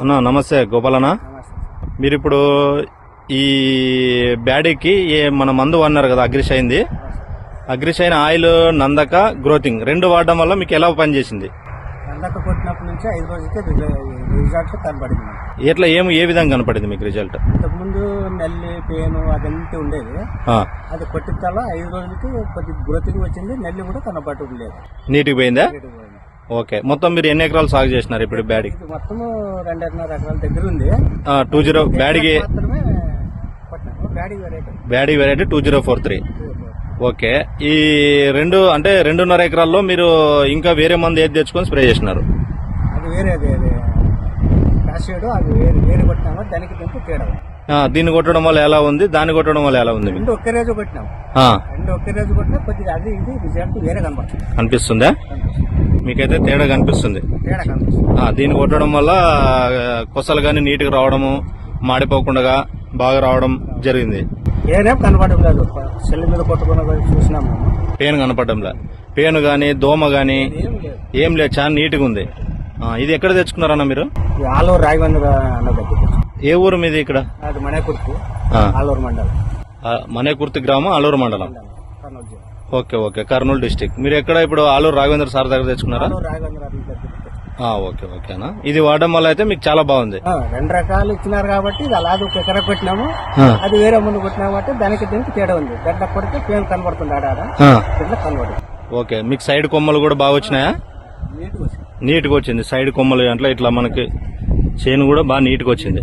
అన్న నమస్తే గోపాలన్న నమస్తే. మీరు ఇప్పుడు ఈ బ్యాడీకి ఏ మన మందు అన్నారు కదా అగ్రిష్ అయింది. అగ్రిష్ అయిన ఆయిల్ నందక గ్రోతింగ్ రెండు వాడడం వల్ల మీకు ఎలా పనిచేసింది? అందక కొట్టినప్పటి నుంచి ఐదు రోజులకే రిజల్ట్. ఎట్లా ఏం ఏ విధంగా కనపడింది మీకు రిజల్ట్? ఇంతకుముందు నల్లి పేను అదంతా ఉండేది. అది కొట్టిన ఐదు రోజులకి కొద్ది గ్రోతింగ్ వచ్చింది నల్లి కూడా కనబడటం లేదు. నీటికి పోయింది. ఓకే. మొత్తం మీరు ఎన్ని ఎకరాలు సాగు చేసినారు ఇప్పుడు బ్యాడీ? ఇది మొత్తము రెండున్నర ఎకరాల దగ్గర ఉంది. టూ జీరో బ్యాడీకి బ్యాడీ variety two zero four three okay. ఈ రెండు అంటే రెండున్నర ఎకరాల్లో మీరు ఇంకా వేరే మందు ఏది తెచ్చుకొని స్ప్రే చేసినారు? అది వేరే అది వేరే వేరే కొట్టినాము. దానికి తేడా దీన్ని కొట్టడం వల్ల ఎలా ఉంది? దాన్ని కొట్టడం వల్ల ఎలా ఉంది రెండు ఒకే రోజు కొట్టినాము. ఆ, రెండు ఒకే రోజు కొట్టినా కొద్దిగా అది ఇది రిజల్ట్ వేరే కనబడుతుంది అనిపిస్తుందా. మీకైతే తేడా కనిపిస్తుంది. తేడా కనిపిస్తుంది. ఆ, దీన్ని కొట్టడం వల్ల కొసలు కానీ నీట్గా రావడము మాడిపోకుండా బాగా రావడం జరిగింది. ఏరేం కనబడడం లేదు. సెల్ మీద కొట్టుకున్న పేను కనపడంలా పేను గాని దోమ గాని ఏం లేదు. చాలా నీట్గా ఉంది. ఇది ఎక్కడ తెచ్చుకున్నారన్న మీరు? ఆలూరు అన్న దగ్గర ఏ ఊరు మీది ఇక్కడ? ఆ, ఆలూరు మండలం. మనేకుర్తి గ్రామం అల్లూరు మండలం. Okay okay. కర్నూలు డిస్టిక్. మీరు ఎక్కడ ఇప్పుడు ఆలూరు రాఘవేంద్ర సార్ దగ్గర తెచ్చుకున్నారా? ఓకే ఓకేనా ఇది వాడడం వల్ల అయితే మీకు చాలా బాగుంది. రెండు రకాలు ఇచ్చినారు కాబట్టి ఇది అలాగే ఒక ఎకర కొట్టినాము. అది వేరే ముందు కొట్టినాము అంటే దానికి దీనికి తేడా ఉంది. దాంట్లో కొడితే పేరు కనబడుతుంది ఆడ కనబడుతుంది ఓకే. మీకు సైడ్ కొమ్మలు కూడా బాగా వచ్చినాయా? నీట్గా వచ్చింది. నీట్గా వచ్చింది. సైడ్ కొమ్మలు అంటే ఇట్లా మనకి చేను కూడా బాగా నీట్గా వచ్చింది.